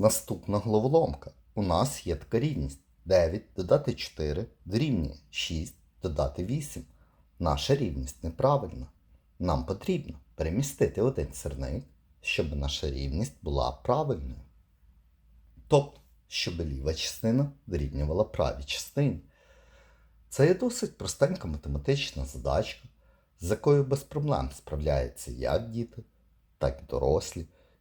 Наступна головоломка. У нас є така рівність 9 додати 4 дорівнює 6 додати 8. Наша рівність неправильна. Нам потрібно перемістити один сирник, щоб наша рівність була правильною. Тобто, щоб ліва частина дорівнювала правій частині. Це є досить простенька математична задачка, з якою без проблем справляються як діти, так і дорослі.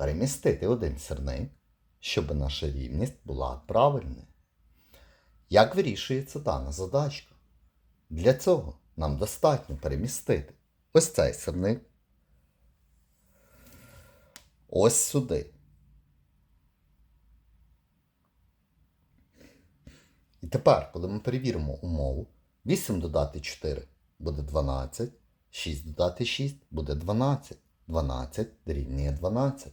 перемістити один сирник, щоб наша рівність була правильною. Як вирішується дана задачка? Для цього нам достатньо перемістити ось цей сирник ось сюди. І тепер, коли ми перевіримо умову, 8 додати 4 буде 12, 6 додати 6 буде 12, 12 дорівнює 12.